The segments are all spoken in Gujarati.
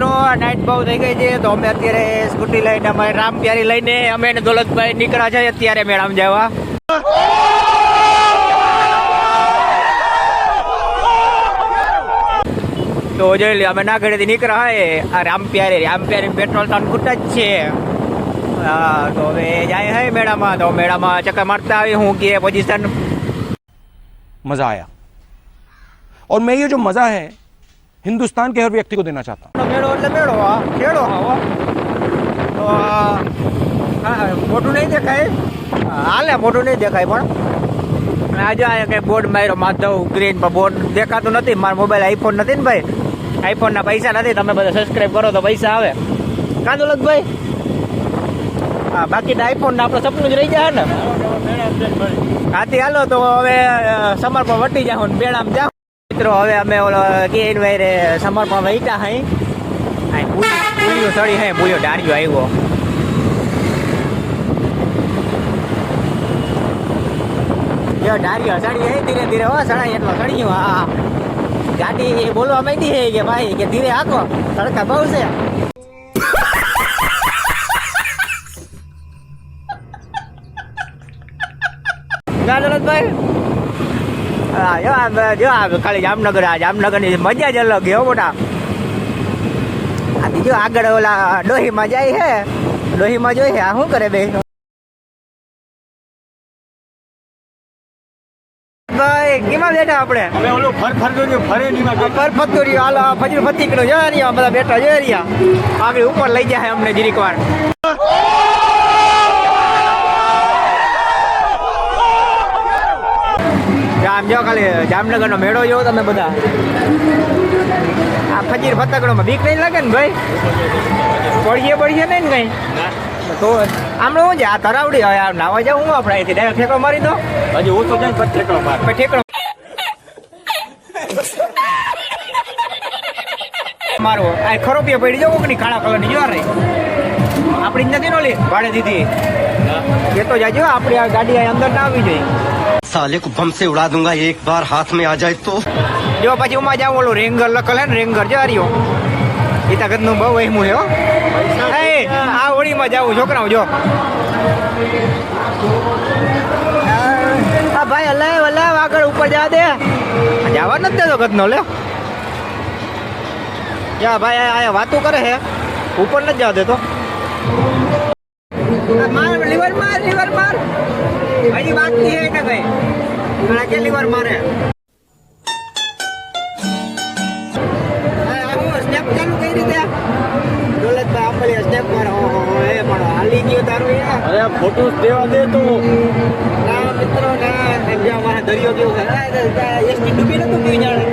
મિત્રો નાઇટ બહુ થઈ ગઈ છે, તો અમે અત્યારે સ્કૂટી લઈને અમે રામ પ્યારી લઈને અમે દોલતભાઈ નીકળ્યા છે અત્યારે મેળામ જવા. તો જોઈ લે અમે ના ઘરેથી નીકળ્યા હે, આ રામ પ્યારી રામ પ્યારી પેટ્રોલ ટન ખૂટ જ છે. હા, તો હવે જાય હે મેળામાં, તો મેળામાં ચક્કર મારતા આવી, હું કે પોઝિશન મજા આયા. ઓર મેં યે જો મજા હૈ हिंदुस्तान के हर व्यक्ति को देना चाहता हूँ મેળો એટલે મેળો આ ખેડો આવો તો આ, હા મોટું નહીં દેખાય હા, હાલે મોટું નહીં દેખાય પણ અને આજે આ કઈ બોર્ડ માર્યો માધવ ગ્રીન પર બોર્ડ દેખાતું નથી મારો મોબાઈલ આઈફોન નથી ને ભાઈ આઈફોનના પૈસા નથી તમે બધા સબસ્ક્રાઈબ કરો તો પૈસા આવે કાં દોલતભાઈ હા બાકી આઈફોન આપણું સપનું જ રહી જાય ને હાથી હાલો તો હવે અ, સમર્પણ વટી જાઓ ને બેડામ જાઓ મિત્રો, હવે અમે ઓલો કે રે સમર્પણ વહીતા હઈ. આ સડી હે પુલીઓ ડાળિયો આવ્યો. જો ડાળિયો સડી હે, ધીરે ધીરે, હો સડાય એટલો સડ્યો હા ગાડી બોલવા માંડી હે કે ભાઈ, કે ધીરે હાકો. તડકા બહુ છે. ના જો આ જો આ ખાલી જામનગર આ જામનગરની મજા જ અલગ હો મોટા. આ બીજો આગળ ઓલા ડોહીમાં જાય હે ડોહીમાં જોઈ છે આ શું કરે બે? ભાઈ કેમાં બેઠા આપણે? હવે ઓલું ફર ફર કર્યું ફરે નહીં માં પર ફતુરી હાલો ફજર ફતીકડો જોઈ રહ્યા બધા બેઠા જોઈ રહ્યા. આગળ ઉપર લઈ જાય અમને જીરીક વાર. જામ જો ખાલી જામનગર નો મેળો જોવો તમે બધા. આ ફજીર ફતકડો માં બીક નહીં લાગે ને ભાઈ? પડીએ પડીએ નહીં ને કઈ? તો આમ શું છે આ તરાવડી હવે આ નાવા જાવ હું આપણે અહીંથી. ડાયરેક્ટ ઠેકડો મારી દો. હજી તો જાય પછી ઠેકડો માર. પછી ઠેકડો મારો. આ ખરો પીએ પડી જાવ કોકની કાળા કલરની જોવા રે આપણી જ નથી નોલી? ભાડે દીધી. એ તો જાજો આપણી આ ગાડી આ અંદર ના આવી જોઈએ. साले को बम से उड़ा दूंगा एक बार हाथ में आ जाए तो જો પછી ઉમાં જાવ ઓલું રેંગર લખલ હે ને રેંગર જો રહ્યો એ તાકત નું બહુ એમ હે હો એ આ હોળીમાં જાવું છોકરાઓ જો આ ભાઈ હલાય હલાય આગળ ઉપર જવા દે જવા નથી દેતો ગદનો લે યા ભાઈ આ આ વાતો કરે છે ઉપર નથી જવા દેતો આ માર લીવર માર લીવર માર હજી બાકી છે કે કઈ કેટલી વાર મારે? સ્ટેપ ચાલુ કઈ રીતે દોલતભાઈ આંબલિયા સ્ટેપ મારો. એ પણ હાલી ગયો તારું અરે ફોટો દેવા દે તો. ના મિત્રો ના એમ જ્યાં મારા દરિયો છે. એસટી ડૂબી નતું પી જાણે?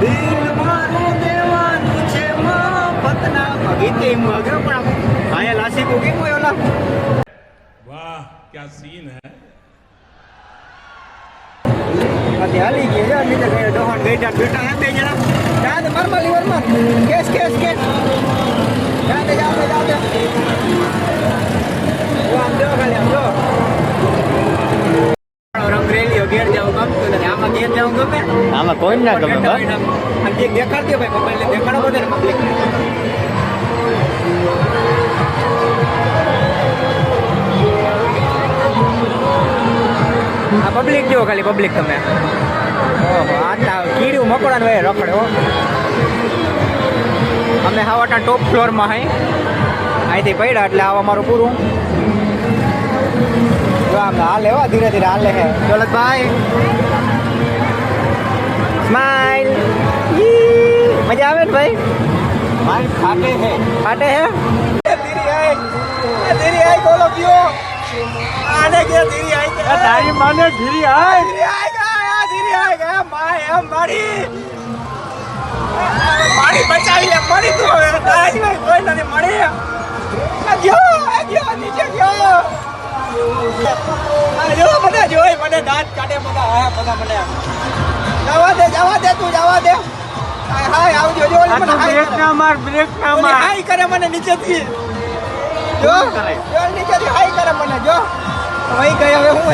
દિલ મારું દેવાનું છે મફતના ભગીતે મગ્યો પણ આયા લાસી કેમ હોય ઓલા वाह क्या सीन है પછી હાલી ગઈ છે નીચે ગયો ડોહન ગઈટા બેટા એમ બે જણા જા દે માર માર લીવર માર કેસ કેસ કેસ જા દે જા દે જા દે જો આમ જો ખાલી આમ જો રંગરેલીઓ ઘેર જવું ગમતું નથી આમાં ઘેર જવું ગમે આમાં કોઈ ના ગમે બા. આમ જે દેખાડતી ભાઈ મોબાઈલ દેખાડો બધે પબ્લિક આ પબ્લિક જો ખાલી પબ્લિક તમે. ઓહો આ તા કીડું મકોડાનું એ રખડે હો. અમે હાવાટા ટોપ ફ્લોરમાં હઈ. અહીંથી પડ્યા એટલે આવા મારું પૂરું. જો આમ હાલે હો ધીરે ધીરે હાલે હે. દોલતભાઈ. સ્માઈલ મજા આવે ને ભાઈ? મારી ફાટે હે. ફાટે હે? ધીરી આઈ ધીરી આઈ બોલો કયો. આને કે ધીરી તારી માને ઘીરી આય. ધીરી આય ગયા ધીરી આય ગયા માય એમ મારી. પાણી બચાવી લે પાણી તું હવે. તાજ ભાઈ કોઈ નથી મળી. ગયો ગયો નીચે ગયો. જો બધા જોઈ મને દાંત કાઢે બધા આયા બધા મને જવા દે જવા દે તું જવા દે. હાય આવજો જો મને હાય કરે. માર બ્રેક ના હાય કરે મને નીચેથી. જો નીચેથી હાય કરે મને જો. વહી ગઈ હવે હું